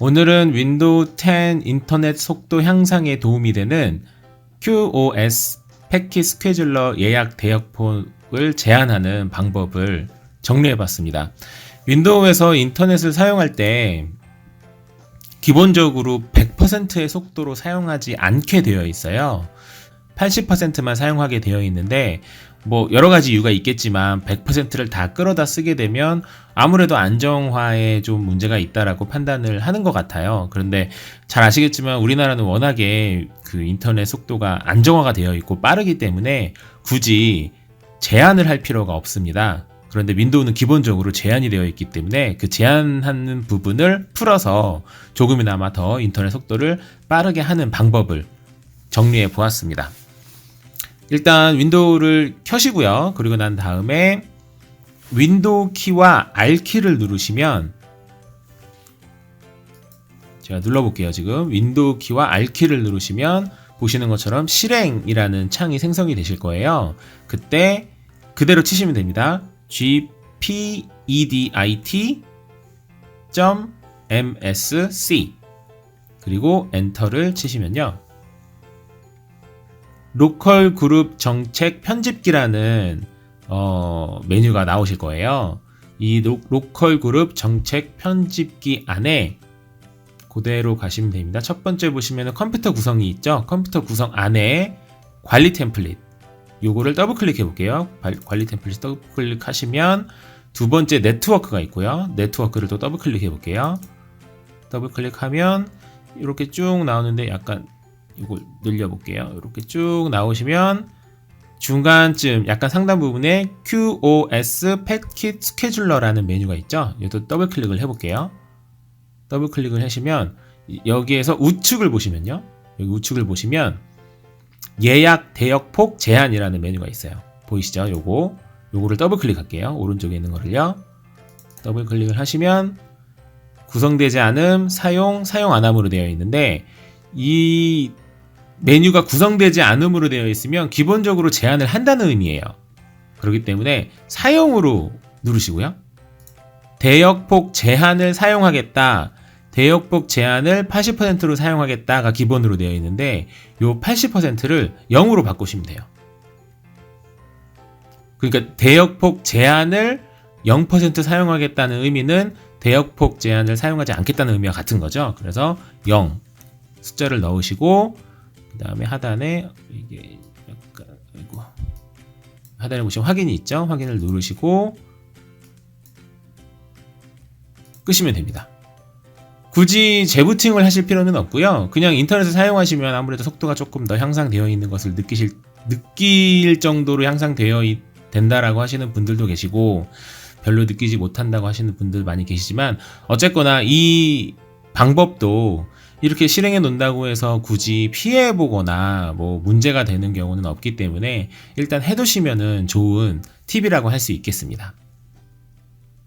오늘은 윈도우 10 인터넷 속도 향상에 도움이 되는 QoS 패킷 스케줄러 예약 대역폭을 제한하는 방법을 정리해 봤습니다. 윈도우에서 인터넷을 사용할 때 기본적으로 100%의 속도로 사용하지 않게 되어 있어요. 80%만 사용하게 되어 있는데 뭐 여러 가지 이유가 있겠지만 100%를 다 끌어다 쓰게 되면 아무래도 안정화에 좀 문제가 있다라고 판단을 하는 것 같아요. 그런데 잘 아시겠지만 우리나라는 워낙에 그 인터넷 속도가 안정화가 되어 있고 빠르기 때문에 굳이 제한을 할 필요가 없습니다. 그런데 윈도우는 기본적으로 제한이 되어 있기 때문에 그 제한하는 부분을 풀어서 조금이나마 더 인터넷 속도를 빠르게 하는 방법을 정리해 보았습니다. 일단 윈도우를 켜시고요. 그리고 난 다음에 윈도우 키와 R 키를 누르시면 제가 눌러볼게요. 지금 윈도우 키와 R 키를 누르시면 보시는 것처럼 실행이라는 창이 생성이 되실 거예요. 그때 그대로 치시면 됩니다. gpedit.msc 그리고 엔터를 치시면요. 로컬 그룹 정책 편집기라는 어, 메뉴가 나오실 거예요. 이 로, 로컬 그룹 정책 편집기 안에 그대로 가시면 됩니다. 첫 번째 보시면 컴퓨터 구성이 있죠. 컴퓨터 구성 안에 관리 템플릿 요거를 더블 클릭해 볼게요. 관리 템플릿 더블 클릭하시면 두 번째 네트워크가 있고요. 네트워크를 또 더블 클릭해 볼게요. 더블 클릭하면 이렇게 쭉 나오는데 약간 이걸 늘려볼게요. 이렇게 쭉 나오시면 중간쯤 약간 상단 부분에 QoS 패킷 스케줄러라는 메뉴가 있죠. 이것도 더블 클릭을 해볼게요. 더블 클릭을 하시면 여기에서 우측을 보시면요. 여기 우측을 보시면 예약 대역폭 제한이라는 메뉴가 있어요. 보이시죠? 요거 요거를 더블 클릭할게요. 오른쪽에 있는 거를요. 더블 클릭을 하시면 구성되지 않음 사용 사용 안함으로 되어 있는데 이 메뉴가 구성되지 않음으로 되어 있으면 기본적으로 제한을 한다는 의미예요. 그렇기 때문에 사용으로 누르시고요. 대역폭 제한을 사용하겠다. 대역폭 제한을 80%로 사용하겠다가 기본으로 되어 있는데 요 80%를 0으로 바꾸시면 돼요. 그러니까 대역폭 제한을 0% 사용하겠다는 의미는 대역폭 제한을 사용하지 않겠다는 의미와 같은 거죠. 그래서 0 숫자를 넣으시고 그 다음에 하단에 이게 약간 아이고 하단에 보시면 확인이 있죠. 확인을 누르시고 끄시면 됩니다. 굳이 재부팅을 하실 필요는 없고요. 그냥 인터넷을 사용하시면 아무래도 속도가 조금 더 향상되어 있는 것을 느끼실 느낄 정도로 향상되어 된다라고 하시는 분들도 계시고 별로 느끼지 못한다고 하시는 분들 많이 계시지만 어쨌거나 이 방법도 이렇게 실행해 놓는다고 해서 굳이 피해 보거나 뭐 문제가 되는 경우는 없기 때문에 일단 해 두시면은 좋은 팁이라고 할 수 있겠습니다.